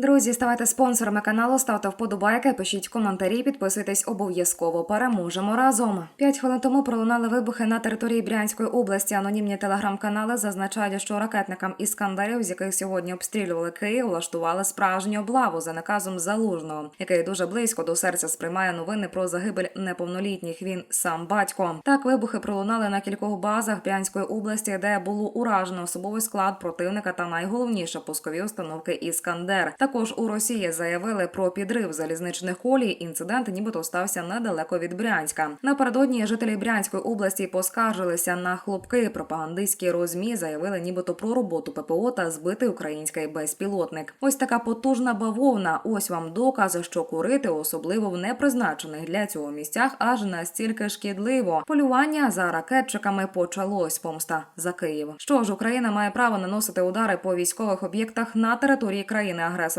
Друзі, ставайте спонсорами каналу, ставте вподобайки, пишіть коментарі, підписуйтесь обов'язково. Переможемо разом. П'ять хвилин тому пролунали вибухи на території Брянської області. Анонімні телеграм-канали зазначають, що ракетникам іскандерів, з яких сьогодні обстрілювали Київ, влаштували справжню облаву за наказом залужного, який дуже близько до серця сприймає новини про загибель неповнолітніх. Він сам батько. Так вибухи пролунали на кількох базах Брянської області, де було уражено особовий склад противника та найголовніше пускові установки Іскандер. Також у Росії заявили про підрив залізничних колій. Інцидент нібито стався недалеко від Брянська. Напередодні жителі Брянської області поскаржилися на хлопки. Пропагандистські розмі заявили, нібито про роботу ППО та збитий український безпілотник. Ось така потужна бавовна. Ось вам доказ, що курити, особливо в непризначених для цього місцях, аж настільки шкідливо. Полювання за ракетчиками почалось. Помста за Київ. Що ж, Україна має право наносити удари по військових об'єктах на території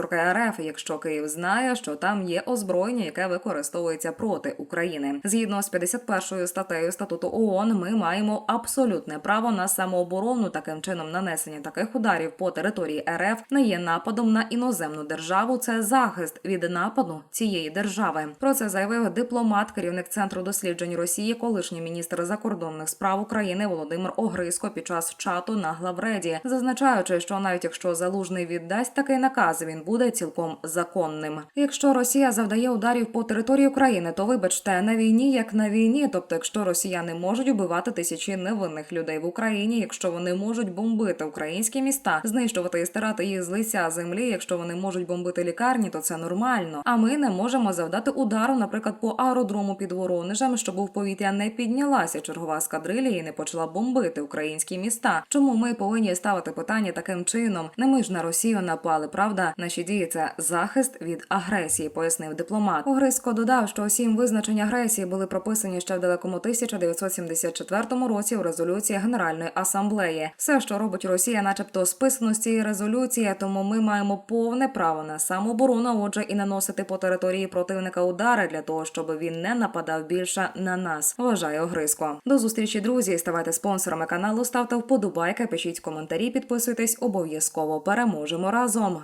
країни-агресорки РФ, якщо Київ знає, що там є озброєння, яке використовується проти України. Згідно з 51 статтею статуту ООН, ми маємо абсолютне право на самооборону. Таким чином, нанесення таких ударів по території РФ не є нападом на іноземну державу. Це захист від нападу цієї держави. Про це заявив дипломат, керівник центру досліджень Росії, колишній міністр закордонних справ України Володимир Огриско під час чату на главреді, зазначаючи, що навіть якщо залужний віддасть такий наказ, він буде цілком законним. Якщо Росія завдає ударів по території України, то вибачте на війні як на війні. Тобто, якщо росіяни можуть убивати тисячі невинних людей в Україні, якщо вони можуть бомбити українські міста, знищувати і стирати їх з лиця землі, якщо вони можуть бомбити лікарні, то це нормально. А ми не можемо завдати удару, наприклад, по аеродрому під Воронежем, щоб у повітря не піднялася чергова скадрилія і не почала бомбити українські міста. Чому ми повинні ставити питання таким чином? Не ми ж на Росію напали, правда? Наші дії це захист від агресії, пояснив дипломат. Огриско додав, що сім визначень агресії були прописані ще в далекому 1974 році у резолюції Генеральної асамблеї. Все, що робить Росія, начебто списано з цієї резолюції, тому ми маємо повне право на самооборону, отже, і наносити по території противника удари для того, щоб він не нападав більше на нас. Вважає Огриско. До зустрічі, друзі. Ставайте спонсорами каналу, ставте вподобайки, пишіть коментарі, підписуйтесь обов'язково. Переможемо разом.